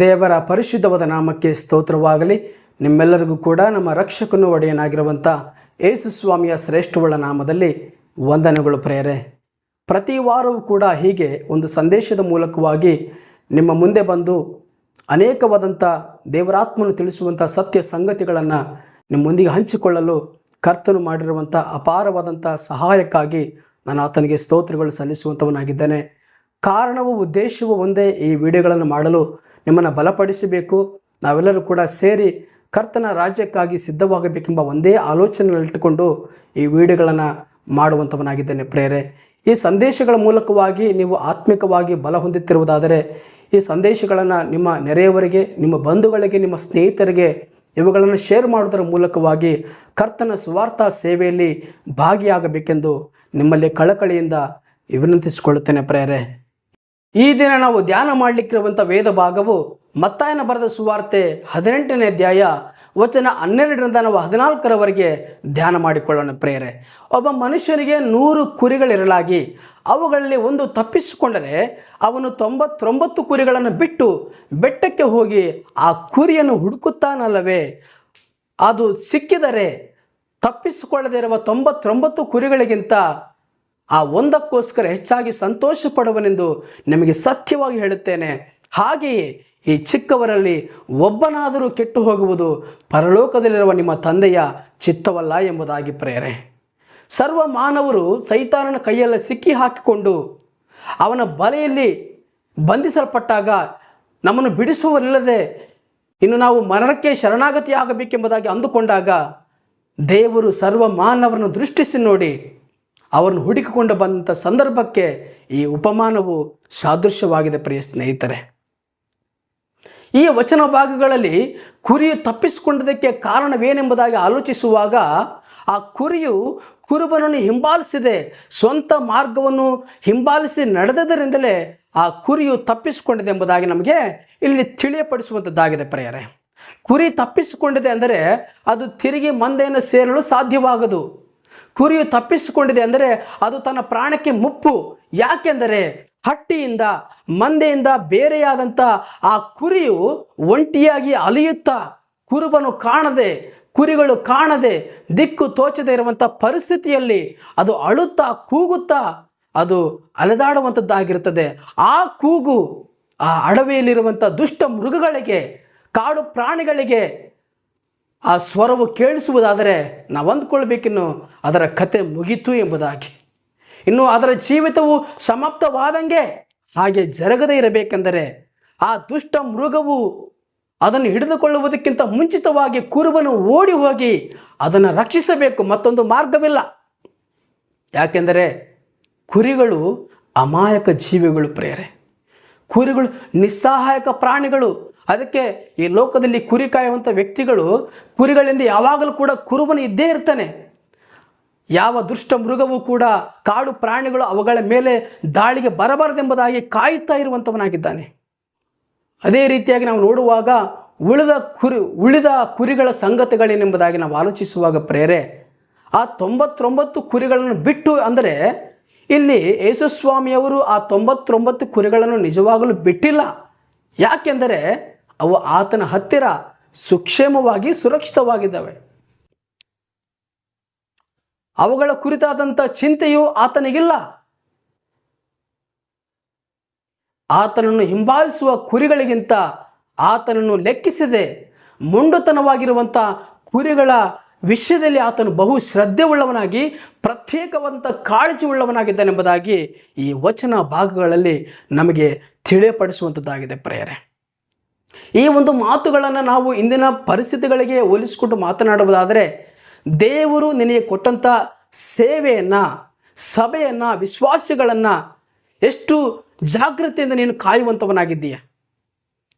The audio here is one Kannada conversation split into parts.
ದೇವರ ಪರಿಶುದ್ಧವಾದ ನಾಮಕ್ಕೆ ಸ್ತೋತ್ರವಾಗಲಿ. ನಿಮ್ಮೆಲ್ಲರಿಗೂ ಕೂಡ ನಮ್ಮ ರಕ್ಷಕನು ಒಡೆಯನಾಗಿರುವಂಥ ಯೇಸು ಸ್ವಾಮಿಯ ಶ್ರೇಷ್ಠವುಳ್ಳ ನಾಮದಲ್ಲಿ ವಂದನೆಗಳು ಪ್ರೇರೆ. ಪ್ರತಿ ವಾರವೂ ಕೂಡ ಹೀಗೆ ಒಂದು ಸಂದೇಶದ ಮೂಲಕವಾಗಿ ನಿಮ್ಮ ಮುಂದೆ ಬಂದು ಅನೇಕವಾದಂಥ ದೇವರಾತ್ಮನು ತಿಳಿಸುವಂಥ ಸತ್ಯ ಸಂಗತಿಗಳನ್ನು ನಿಮ್ಮೊಂದಿಗೆ ಹಂಚಿಕೊಳ್ಳಲು ಕರ್ತನು ಮಾಡಿರುವಂಥ ಅಪಾರವಾದಂಥ ಸಹಾಯಕ್ಕಾಗಿ ನಾನು ಆತನಿಗೆ ಸ್ತೋತ್ರಗಳು ಸಲ್ಲಿಸುವಂಥವನಾಗಿದ್ದೇನೆ ಕಾರಣವು ಉದ್ದೇಶವು ಒಂದೇ ಈ ವಿಡಿಯೋಗಳನ್ನು ಮಾಡಲು ನಿಮ್ಮನ್ನು ಬಲಪಡಿಸಬೇಕು. ನಾವೆಲ್ಲರೂ ಕೂಡ ಸೇರಿ ಕರ್ತನ ರಾಜ್ಯಕ್ಕಾಗಿ ಸಿದ್ಧವಾಗಬೇಕೆಂಬ ಒಂದೇ ಆಲೋಚನೆಯಲ್ಲಿಟ್ಟುಕೊಂಡು ಈ ವಿಡಿಯೋಗಳನ್ನು ಮಾಡುವಂಥವನಾಗಿದ್ದೇನೆ ಪ್ರೇರೆ. ಈ ಸಂದೇಶಗಳ ಮೂಲಕವಾಗಿ ನೀವು ಆತ್ಮಿಕವಾಗಿ ಬಲ ಹೊಂದುತ್ತಿರುವುದಾದರೆ, ಈ ಸಂದೇಶಗಳನ್ನು ನಿಮ್ಮ ನೆರೆಯವರಿಗೆ, ನಿಮ್ಮ ಬಂಧುಗಳಿಗೆ, ನಿಮ್ಮ ಸ್ನೇಹಿತರಿಗೆ ಇವುಗಳನ್ನು ಶೇರ್ ಮಾಡುವುದರ ಮೂಲಕವಾಗಿ ಕರ್ತನ ಸ್ವಾರ್ಥ ಸೇವೆಯಲ್ಲಿ ಭಾಗಿಯಾಗಬೇಕೆಂದು ನಿಮ್ಮಲ್ಲಿ ಕಳಕಳಿಯಿಂದ ವಿನಂತಿಸಿಕೊಳ್ಳುತ್ತೇನೆ ಪ್ರೇರೆ. ಈ ದಿನ ನಾವು ಧ್ಯಾನ ಮಾಡಲಿಕ್ಕಿರುವಂಥ ವೇದ ಭಾಗವು ಮತ್ತಾಯನ ಬರೆದ ಸುವಾರ್ತೆ ಹದಿನೆಂಟನೇ ಅಧ್ಯಾಯ, ವಚನ ಹನ್ನೆರಡರಿಂದ ನಾವು ಹದಿನಾಲ್ಕರವರೆಗೆ ಧ್ಯಾನ ಮಾಡಿಕೊಳ್ಳೋಣ ಪ್ರೇರೆ. ಒಬ್ಬ ಮನುಷ್ಯನಿಗೆ ನೂರು ಕುರಿಗಳಿರಲಾಗಿ, ಅವುಗಳಲ್ಲಿ ಒಂದು ತಪ್ಪಿಸಿಕೊಂಡರೆ ಅವನು ತೊಂಬತ್ತೊಂಬತ್ತು ಕುರಿಗಳನ್ನು ಬಿಟ್ಟು ಬೆಟ್ಟಕ್ಕೆ ಹೋಗಿ ಆ ಕುರಿಯನ್ನು ಹುಡುಕುತ್ತಾನಲ್ಲವೇ? ಅದು ಸಿಕ್ಕಿದರೆ ತಪ್ಪಿಸಿಕೊಳ್ಳದೇ ಇರುವ ತೊಂಬತ್ತೊಂಬತ್ತು ಕುರಿಗಳಿಗಿಂತ ಆ ಒಂದಕ್ಕೋಸ್ಕರ ಹೆಚ್ಚಾಗಿ ಸಂತೋಷ ಪಡುವನೆಂದು ನಿಮಗೆ ಸತ್ಯವಾಗಿ ಹೇಳುತ್ತೇನೆ. ಹಾಗೆಯೇ ಈ ಚಿಕ್ಕವರಲ್ಲಿ ಒಬ್ಬನಾದರೂ ಕೆಟ್ಟು ಹೋಗುವುದು ಪರಲೋಕದಲ್ಲಿರುವ ನಿಮ್ಮ ತಂದೆಯ ಚಿತ್ತವಲ್ಲ ಎಂಬುದಾಗಿ ಪ್ರೇರೆ. ಸರ್ವ ಮಾನವರು ಸೈತಾನನ ಕೈಯಲ್ಲಿ ಸಿಕ್ಕಿ ಹಾಕಿಕೊಂಡು ಅವನ ಬಲೆಯಲ್ಲಿ ಬಂಧಿಸಲ್ಪಟ್ಟಾಗ ನಮ್ಮನ್ನು ಬಿಡಿಸುವರಿಲ್ಲದೆ ಇನ್ನು ನಾವು ಮರಣಕ್ಕೆ ಶರಣಾಗತಿ ಆಗಬೇಕೆಂಬುದಾಗಿ ಅಂದುಕೊಂಡಾಗ ದೇವರು ಸರ್ವ ಮಾನವರನ್ನು ದೃಷ್ಟಿಸಿ ನೋಡಿ ಅವರನ್ನು ಹುಡುಕಿಕೊಂಡು ಬಂದಂಥ ಸಂದರ್ಭಕ್ಕೆ ಈ ಉಪಮಾನವು ಸಾದೃಶ್ಯವಾಗಿದೆ ಪ್ರಿಯ ಸ್ನೇಹಿತರೆ. ಈ ವಚನ ಭಾಗಗಳಲ್ಲಿ ಕುರಿಯು ತಪ್ಪಿಸಿಕೊಂಡದಕ್ಕೆ ಕಾರಣವೇನೆಂಬುದಾಗಿ ಆಲೋಚಿಸುವಾಗ ಆ ಕುರಿಯು ಕುರುಬನನ್ನು ಹಿಂಬಾಲಿಸಿದೆ, ಸ್ವಂತ ಮಾರ್ಗವನ್ನು ಹಿಂಬಾಲಿಸಿ ನಡೆದದರಿಂದಲೇ ಆ ಕುರಿಯು ತಪ್ಪಿಸಿಕೊಂಡಿದೆ ಎಂಬುದಾಗಿ ನಮಗೆ ಇಲ್ಲಿ ತಿಳಿಯಪಡಿಸುವಂಥದ್ದಾಗಿದೆ ಪ್ರಿಯರೇ. ಕುರಿ ತಪ್ಪಿಸಿಕೊಂಡಿದೆ ಅಂದರೆ ಅದು ತಿರುಗಿ ಮಂದೆಯನ್ನು ಸೇರಲು ಸಾಧ್ಯವಾಗದು. ಕುರಿಯು ತಪ್ಪಿಸಿಕೊಂಡಿದೆ ಅಂದರೆ ಅದು ತನ್ನ ಪ್ರಾಣಕ್ಕೆ ಮುಪ್ಪು. ಯಾಕೆಂದರೆ ಹಟ್ಟಿಯಿಂದ ಮಂದೆಯಿಂದ ಬೇರೆಯಾದಂಥ ಆ ಕುರಿಯು ಒಂಟಿಯಾಗಿ ಅಲಿಯುತ್ತಾ, ಕುರುಬನು ಕಾಣದೆ, ಕುರಿಗಳು ಕಾಣದೆ, ದಿಕ್ಕು ತೋಚದೆ ಇರುವಂಥ ಪರಿಸ್ಥಿತಿಯಲ್ಲಿ ಅದು ಅಳುತ್ತಾ, ಕೂಗುತ್ತಾ, ಅದು ಅಲೆದಾಡುವಂಥದ್ದಾಗಿರುತ್ತದೆ. ಆ ಕೂಗು ಆ ಅಡವಿಯಲ್ಲಿರುವಂಥ ದುಷ್ಟ ಮೃಗಗಳಿಗೆ, ಕಾಡು ಪ್ರಾಣಿಗಳಿಗೆ ಆ ಸ್ವರವು ಕೇಳಿಸುವುದಾದರೆ ನಾವು ಅಂದ್ಕೊಳ್ಬೇಕಿನ್ನು ಅದರ ಕತೆ ಮುಗಿತು ಎಂಬುದಾಗಿ. ಇನ್ನು ಅದರ ಜೀವಿತವು ಸಮಾಪ್ತವಾದಂಗೆ ಹಾಗೆ ಜರಗದೇ ಇರಬೇಕೆಂದರೆ ಆ ದುಷ್ಟ ಮೃಗವು ಅದನ್ನು ಹಿಡಿದುಕೊಳ್ಳುವುದಕ್ಕಿಂತ ಮುಂಚಿತವಾಗಿ ಕುರುಬನು ಓಡಿ ಹೋಗಿ ಅದನ್ನು ರಕ್ಷಿಸಬೇಕು, ಮತ್ತೊಂದು ಮಾರ್ಗವಿಲ್ಲ. ಯಾಕೆಂದರೆ ಕುರಿಗಳು ಅಮಾಯಕ ಜೀವಿಗಳು ಪ್ರೇರೆ ಕುರಿಗಳು ನಿಸ್ಸಹಾಯಕ ಪ್ರಾಣಿಗಳು. ಅದಕ್ಕೆ ಈ ಲೋಕದಲ್ಲಿ ಕುರಿ ಕಾಯುವಂಥ ವ್ಯಕ್ತಿಗಳು ಕುರಿಗಳಿಂದ ಯಾವಾಗಲೂ ಕೂಡ ಕುರುಬನು ಇದ್ದೇ ಇರ್ತಾನೆ. ಯಾವ ದುಷ್ಟ ಮೃಗವೂ ಕೂಡ ಕಾಡು ಪ್ರಾಣಿಗಳು ಅವುಗಳ ಮೇಲೆ ದಾಳಿಗೆ ಬರಬಾರದೆಂಬುದಾಗಿ ಕಾಯುತ್ತಾ ಇರುವಂಥವನಾಗಿದ್ದಾನೆ. ಅದೇ ರೀತಿಯಾಗಿ ನಾವು ನೋಡುವಾಗ ಉಳಿದ ಕುರಿ, ಉಳಿದ ಕುರಿಗಳ ಸಂಗತಿಗಳೇನೆಂಬುದಾಗಿ ನಾವು ಆಲೋಚಿಸುವಾಗ ಪ್ರೇರೆ, ಆ ತೊಂಬತ್ತೊಂಬತ್ತು ಕುರಿಗಳನ್ನು ಬಿಟ್ಟು ಅಂದರೆ ಇಲ್ಲಿ ಯೇಸುಸ್ವಾಮಿಯವರು ಆ ತೊಂಬತ್ತೊಂಬತ್ತು ಕುರಿಗಳನ್ನು ನಿಜವಾಗಲೂ ಬಿಟ್ಟಿಲ್ಲ. ಯಾಕೆಂದರೆ ಅವು ಆತನ ಹತ್ತಿರ ಸುಕ್ಷೇಮವಾಗಿ ಸುರಕ್ಷಿತವಾಗಿದ್ದಾವೆ. ಅವುಗಳ ಕುರಿತಾದಂಥ ಚಿಂತೆಯು ಆತನಿಗಿಲ್ಲ. ಆತನನ್ನು ಹಿಂಬಾಲಿಸುವ ಕುರಿಗಳಿಗಿಂತ ಆತನನ್ನು ಲೆಕ್ಕಿಸದೆ ಮುಂಡುತನವಾಗಿರುವಂಥ ಕುರಿಗಳ ವಿಷಯದಲ್ಲಿ ಆತನು ಬಹು ಶ್ರದ್ಧೆ ಉಳ್ಳವನಾಗಿ ಪ್ರತ್ಯೇಕವಂತ ಕಾಳಜಿ ಉಳ್ಳವನಾಗಿದ್ದಾನೆಂಬುದಾಗಿ ಈ ವಚನ ಭಾಗಗಳಲ್ಲಿ ನಮಗೆ ತಿಳಿಯಪಡಿಸುವಂಥದ್ದಾಗಿದೆ ಪ್ರೇಯರೆ. ಈ ಒಂದು ಮಾತುಗಳನ್ನು ನಾವು ಇಂದಿನ ಪರಿಸ್ಥಿತಿಗಳಿಗೆ ಹೋಲಿಸಿಕೊಂಡು ಮಾತನಾಡುವುದಾದರೆ ದೇವರು ನಿನಗೆ ಕೊಟ್ಟಂಥ ಸೇವೆಯನ್ನು, ಸಭೆಯನ್ನು, ವಿಶ್ವಾಸಿಗಳನ್ನು ಎಷ್ಟು ಜಾಗೃತಿಯಿಂದ ನೀನು ಕಾಯುವಂಥವನಾಗಿದ್ದೀಯ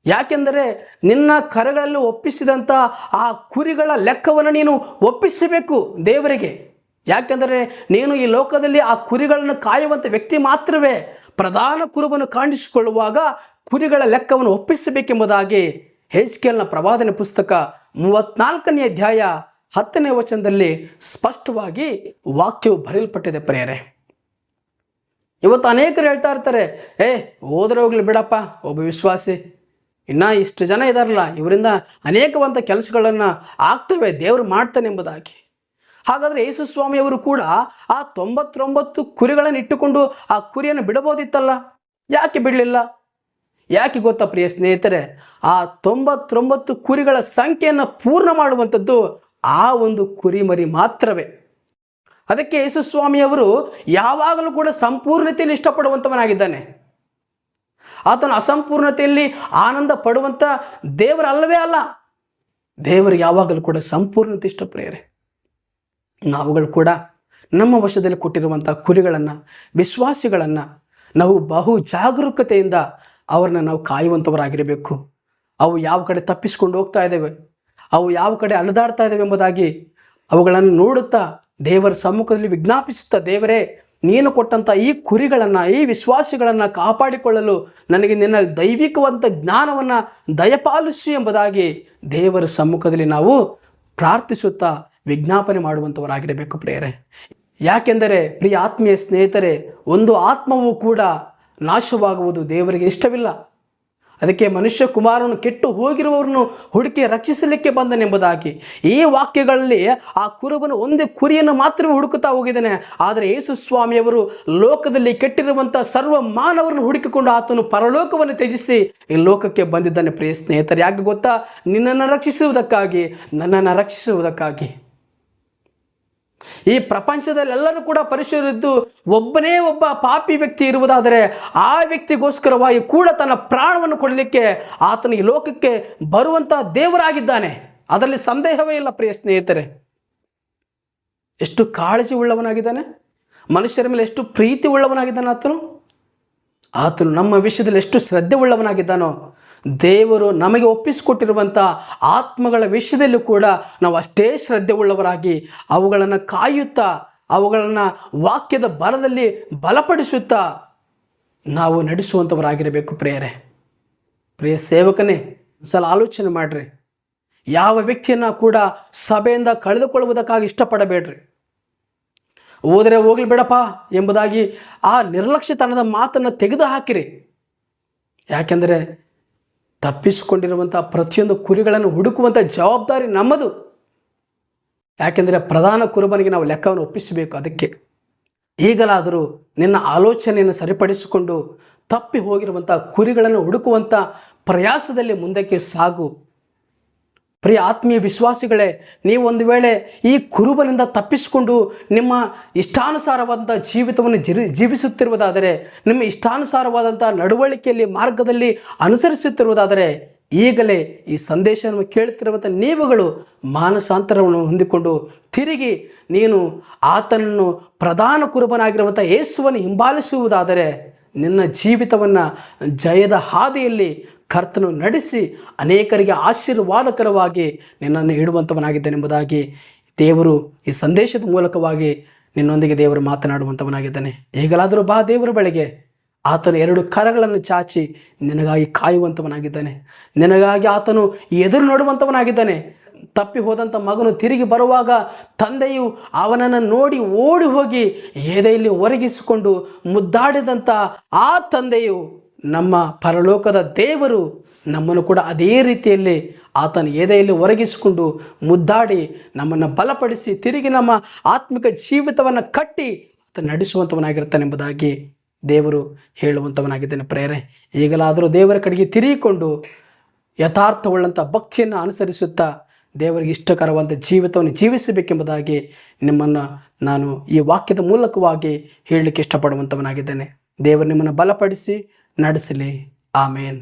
ಯಾಕೆಂದರೆ ನಿನ್ನ ಕರಗಳಲ್ಲಿ ಒಪ್ಪಿಸಿದಂಥ ಆ ಕುರಿಗಳ ಲೆಕ್ಕವನ್ನು ನೀನು ಒಪ್ಪಿಸಬೇಕು ದೇವರಿಗೆ. ಯಾಕೆಂದರೆ ನೀನು ಈ ಲೋಕದಲ್ಲಿ ಆ ಕುರಿಗಳನ್ನು ಕಾಯುವಂಥ ವ್ಯಕ್ತಿ ಮಾತ್ರವೇ ಪ್ರಧಾನ ಕುರುಬನ್ನು ಕಾಣಿಸಿಕೊಳ್ಳುವಾಗ ಕುರಿಗಳ ಲೆಕ್ಕವನ್ನು ಒಪ್ಪಿಸಬೇಕೆಂಬುದಾಗಿ ಹೆಚ್ಕೆಲ್ನ ಪ್ರವಾದನೆ ಪುಸ್ತಕ ಮೂವತ್ನಾಲ್ಕನೇ ಅಧ್ಯಾಯ ಹತ್ತನೇ ವಚನದಲ್ಲಿ ಸ್ಪಷ್ಟವಾಗಿ ವಾಕ್ಯವು ಬರೆಯಲ್ಪಟ್ಟಿದೆ ಪ್ರೇರೆ ಇವತ್ತು ಅನೇಕರು ಹೇಳ್ತಾ ಇರ್ತಾರೆ, ಏ, ಹೋದ್ರೆ ಹೋಗ್ಲಿ ಬಿಡಪ್ಪ, ಒಬ್ಬ ವಿಶ್ವಾಸಿ. ಇನ್ನು ಇಷ್ಟು ಜನ ಇದಾರಲ್ಲ, ಇವರಿಂದ ಅನೇಕವಂತ ಕೆಲಸಗಳನ್ನು ಆಗ್ತವೆ, ದೇವರು ಮಾಡ್ತಾನೆ ಎಂಬುದಾಗಿ. ಹಾಗಾದರೆ ಯೇಸು ಸ್ವಾಮಿಯವರು ಕೂಡ ಆ ತೊಂಬತ್ತೊಂಬತ್ತು ಕುರಿಗಳನ್ನು ಇಟ್ಟುಕೊಂಡು ಆ ಕುರಿಯನ್ನು ಬಿಡಬಹುದಿತ್ತಲ್ಲ? ಯಾಕೆ ಬಿಡಲಿಲ್ಲ? ಯಾಕೆ ಗೊತ್ತಾ ಪ್ರಿಯ ಸ್ನೇಹಿತರೆ? ಆ ತೊಂಬತ್ತೊಂಬತ್ತು ಕುರಿಗಳ ಸಂಖ್ಯೆಯನ್ನು ಪೂರ್ಣ ಮಾಡುವಂಥದ್ದು ಆ ಒಂದು ಕುರಿಮರಿ ಮಾತ್ರವೇ. ಅದಕ್ಕೆ ಯೇಸುಸ್ವಾಮಿಯವರು ಯಾವಾಗಲೂ ಕೂಡ ಸಂಪೂರ್ಣತೆಯಲ್ಲಿ ಇಷ್ಟಪಡುವಂಥವನಾಗಿದ್ದಾನೆ. ಆತನ ಅಸಂಪೂರ್ಣತೆಯಲ್ಲಿ ಆನಂದ ಪಡುವಂಥ ದೇವರಲ್ಲವೇ ಅಲ್ಲ. ದೇವರು ಯಾವಾಗಲೂ ಕೂಡ ಸಂಪೂರ್ಣತೆ ಇಷ್ಟಪ್ರಿಯರೇ ನಾವುಗಳು ಕೂಡ ನಮ್ಮ ವಶದಲ್ಲಿ ಕೊಟ್ಟಿರುವಂಥ ಕುರಿಗಳನ್ನು, ವಿಶ್ವಾಸಿಗಳನ್ನು ನಾವು ಬಹು ಜಾಗರೂಕತೆಯಿಂದ ಅವ್ರನ್ನ ನಾವು ಕಾಯುವಂಥವರಾಗಿರಬೇಕು. ಅವು ಯಾವ ಕಡೆ ತಪ್ಪಿಸ್ಕೊಂಡು ಹೋಗ್ತಾ ಇದ್ದೇವೆ ಅವು ಯಾವ ಕಡೆ ಅಲೆದಾಡ್ತಾ ಇದ್ದೇವೆ ಎಂಬುದಾಗಿ ಅವುಗಳನ್ನು ನೋಡುತ್ತಾ ದೇವರ ಸಮ್ಮುಖದಲ್ಲಿ ವಿಜ್ಞಾಪಿಸುತ್ತಾ, ದೇವರೇ, ನೀನು ಕೊಟ್ಟಂಥ ಈ ಕುರಿಗಳನ್ನು, ಈ ವಿಶ್ವಾಸಿಗಳನ್ನು ಕಾಪಾಡಿಕೊಳ್ಳಲು ನನಗೆ ನಿನ್ನ ದೈವಿಕವಂತ ಜ್ಞಾನವನ್ನು ದಯಪಾಲಿಸು ಎಂಬುದಾಗಿ ದೇವರ ಸಮ್ಮುಖದಲ್ಲಿ ನಾವು ಪ್ರಾರ್ಥಿಸುತ್ತಾ ವಿಜ್ಞಾಪನೆ ಮಾಡುವಂಥವರಾಗಿರಬೇಕು ಪ್ರಿಯರೇ. ಯಾಕೆಂದರೆ, ಪ್ರಿಯ ಆತ್ಮೀಯ ಸ್ನೇಹಿತರೆ, ಒಂದು ಆತ್ಮವೂ ಕೂಡ ನಾಶವಾಗುವುದು ದೇವರಿಗೆ ಇಷ್ಟವಿಲ್ಲ. ಅದಕ್ಕೆ ಮನುಷ್ಯ ಕುಮಾರನು ಕೆಟ್ಟು ಹೋಗಿರುವವರನ್ನು ಹುಡುಕಿ ರಕ್ಷಿಸಲಿಕ್ಕೆ ಬಂದನೆಂಬುದಾಗಿ ಈ ವಾಕ್ಯಗಳಲ್ಲಿ ಆ ಕುರುಬನು ಒಂದೇ ಕುರಿಯನ್ನು ಮಾತ್ರ ಹುಡುಕುತ್ತಾ ಹೋಗಿದ್ದಾನೆ. ಆದರೆ ಯೇಸು ಸ್ವಾಮಿಯವರು ಲೋಕದಲ್ಲಿ ಕೆಟ್ಟಿರುವಂಥ ಸರ್ವ ಮಾನವರನ್ನು ಹುಡುಕಿಕೊಂಡು ಆತನು ಪರಲೋಕವನ್ನು ತ್ಯಜಿಸಿ ಈ ಲೋಕಕ್ಕೆ ಬಂದಿದ್ದಾನೆ. ಪ್ರಿಯ ಸ್ನೇಹಿತರು, ಯಾಕೆ ಗೊತ್ತಾ? ನಿನ್ನನ್ನು ರಕ್ಷಿಸುವುದಕ್ಕಾಗಿ, ನನ್ನನ್ನು ರಕ್ಷಿಸುವುದಕ್ಕಾಗಿ. ಈ ಪ್ರಪಂಚದಲ್ಲೆಲ್ಲರೂ ಕೂಡ ಪರಿಶುದ್ಧರಿದ್ದು ಒಬ್ಬನೇ ಒಬ್ಬ ಪಾಪಿ ವ್ಯಕ್ತಿ ಇರುವುದಾದರೆ ಆ ವ್ಯಕ್ತಿಗೋಸ್ಕರವಾಗಿ ಕೂಡ ತನ್ನ ಪ್ರಾಣವನ್ನು ಕೊಡಲಿಕ್ಕೆ ಆತನ ಈ ಲೋಕಕ್ಕೆ ಬರುವಂತಹ ದೇವರಾಗಿದ್ದಾನೆ. ಅದರಲ್ಲಿ ಸಂದೇಹವೇ ಇಲ್ಲ ಪ್ರಿಯ ಸ್ನೇಹಿತರೆ. ಎಷ್ಟು ಕಾಳಜಿ ಉಳ್ಳವನಾಗಿದ್ದಾನೆ? ಮನುಷ್ಯರ ಮೇಲೆ ಎಷ್ಟು ಪ್ರೀತಿ ಉಳ್ಳವನಾಗಿದ್ದಾನೆ ಆತನು? ಆತನು ನಮ್ಮ ವಿಷಯದಲ್ಲಿ ಎಷ್ಟು ಶ್ರದ್ಧೆ ಉಳ್ಳವನಾಗಿದ್ದಾನೋ ದೇವರು ನಮಗೆ ಒಪ್ಪಿಸಿಕೊಟ್ಟಿರುವಂಥ ಆತ್ಮಗಳ ವಿಷಯದಲ್ಲೂ ಕೂಡ ನಾವು ಅಷ್ಟೇ ಶ್ರದ್ಧೆ ಉಳ್ಳವರಾಗಿ ಅವುಗಳನ್ನು ಕಾಯುತ್ತಾ, ಅವುಗಳನ್ನು ವಾಕ್ಯದ ಬಲದಲ್ಲಿ ಬಲಪಡಿಸುತ್ತಾ ನಾವು ನಡೆಸುವಂಥವರಾಗಿರಬೇಕು ಪ್ರೇಯರೆ. ಪ್ರಿಯ ಸೇವಕನೇ ಸಲ ಆಲೋಚನೆ ಮಾಡಿರಿ. ಯಾವ ವ್ಯಕ್ತಿಯನ್ನು ಕೂಡ ಸಭೆಯಿಂದ ಕಳೆದುಕೊಳ್ಳುವುದಕ್ಕಾಗಿ ಇಷ್ಟಪಡಬೇಡ್ರಿ. ಹೋದರೆ ಹೋಗ್ಲಿ ಬೇಡಪ್ಪ ಎಂಬುದಾಗಿ ಆ ನಿರ್ಲಕ್ಷ್ಯತನದ ಮಾತನ್ನು ತೆಗೆದು ಹಾಕಿರಿ ಯಾಕೆಂದರೆ ತಪ್ಪಿಸಿಕೊಂಡಿರುವಂಥ ಪ್ರತಿಯೊಂದು ಕುರಿಗಳನ್ನು ಹುಡುಕುವಂಥ ಜವಾಬ್ದಾರಿ ನಮ್ಮದು. ಯಾಕೆಂದರೆ ಪ್ರಧಾನ ಕುರುಬನಿಗೆ ನಾವು ಲೆಕ್ಕವನ್ನು ಒಪ್ಪಿಸಬೇಕು ಅದಕ್ಕೆ. ಈಗಲಾದರೂ ನಿನ್ನ ಆಲೋಚನೆಯನ್ನು ಸರಿಪಡಿಸಿಕೊಂಡು ತಪ್ಪಿ ಹೋಗಿರುವಂಥ ಕುರಿಗಳನ್ನು ಹುಡುಕುವಂಥ ಪ್ರಯಾಸದಲ್ಲಿ ಮುಂದಕ್ಕೆ ಸಾಗು. ಪ್ರಿಯ ಆತ್ಮೀಯ ವಿಶ್ವಾಸಿಗಳೇ, ನೀವು ಒಂದು ವೇಳೆ ಈ ಕುರುಬನಿಂದ ತಪ್ಪಿಸಿಕೊಂಡು ನಿಮ್ಮ ಇಷ್ಟಾನುಸಾರವಾದಂಥ ಜೀವಿತವನ್ನು ಜಿರಿ ಜೀವಿಸುತ್ತಿರುವುದಾದರೆ, ನಿಮ್ಮ ಇಷ್ಟಾನುಸಾರವಾದಂಥ ನಡವಳಿಕೆಯಲ್ಲಿ ಮಾರ್ಗದಲ್ಲಿ ಅನುಸರಿಸುತ್ತಿರುವುದಾದರೆ, ಈಗಲೇ ಈ ಸಂದೇಶವನ್ನು ಕೇಳುತ್ತಿರುವಂಥ ನೀವುಗಳು ಮಾನಸಾಂತರವನ್ನು ಹೊಂದಿಕೊಂಡು ತಿರುಗಿ ನೀನು ಆತನನ್ನು ಪ್ರಧಾನ ಕುರುಬನಾಗಿರುವಂಥ ಯೇಸುವನ್ನು ಹಿಂಬಾಲಿಸುವುದಾದರೆ, ನಿನ್ನ ಜೀವಿತವನ್ನು ಜಯದ ಹಾದಿಯಲ್ಲಿ ಕರ್ತನು ನಡೆಸಿ ಅನೇಕರಿಗೆ ಆಶೀರ್ವಾದಕರವಾಗಿ ನಿನ್ನನ್ನು ಇಡುವಂಥವನಾಗಿದ್ದಾನೆಂಬುದಾಗಿ ದೇವರು ಈ ಸಂದೇಶದ ಮೂಲಕವಾಗಿ ನಿನ್ನೊಂದಿಗೆ ದೇವರು ಮಾತನಾಡುವಂಥವನಾಗಿದ್ದಾನೆ. ಈಗಲಾದರೂ ಬಾ ದೇವರ ಬಳಿಗೆ. ಆತನು ಎರಡು ಕರಗಳನ್ನು ಚಾಚಿ ನಿನಗಾಗಿ ಕಾಯುವಂಥವನಾಗಿದ್ದಾನೆ. ನಿನಗಾಗಿ ಆತನು ಎದುರು ನೋಡುವಂಥವನಾಗಿದ್ದಾನೆ. ತಪ್ಪಿ ಹೋದಂಥ ಮಗನು ತಿರುಗಿ ಬರುವಾಗ ತಂದೆಯು ಅವನನ್ನು ನೋಡಿ ಓಡಿ ಹೋಗಿ ಎದೆಯಲ್ಲಿ ಒರಗಿಸಿಕೊಂಡು ಮುದ್ದಾಡಿದಂಥ ಆ ತಂದೆಯು ನಮ್ಮ ಪರಲೋಕದ ದೇವರು ನಮ್ಮನ್ನು ಕೂಡ ಅದೇ ರೀತಿಯಲ್ಲಿ ಆತನ ಎದೆಯಲ್ಲಿ ಒರಗಿಸಿಕೊಂಡು ಮುದ್ದಾಡಿ ನಮ್ಮನ್ನು ಬಲಪಡಿಸಿ ತಿರುಗಿ ನಮ್ಮ ಆತ್ಮಿಕ ಜೀವಿತವನ್ನು ಕಟ್ಟಿ ಆತ ನಡೆಸುವಂಥವನಾಗಿರ್ತಾನೆಂಬುದಾಗಿ ದೇವರು ಹೇಳುವಂಥವನಾಗಿದ್ದಾನೆ ಪ್ರೇರೆ. ಈಗಲಾದರೂ ದೇವರ ಕಡೆಗೆ ತಿರುಗಿಕೊಂಡು ಯಥಾರ್ಥವುಳ್ಳಂಥ ಭಕ್ತಿಯನ್ನು ಅನುಸರಿಸುತ್ತಾ ದೇವರಿಗೆ ಇಷ್ಟಕರವಾದ ಜೀವಿತವನ್ನು ಜೀವಿಸಬೇಕೆಂಬುದಾಗಿ ನಿಮ್ಮನ್ನು ನಾನು ಈ ವಾಕ್ಯದ ಮೂಲಕವಾಗಿ ಹೇಳಲಿಕ್ಕೆ ಇಷ್ಟಪಡುವಂಥವನಾಗಿದ್ದೇನೆ. ದೇವರು ನಿಮ್ಮನ್ನು ಬಲಪಡಿಸಿ నడిసిలే. ఆమెన్.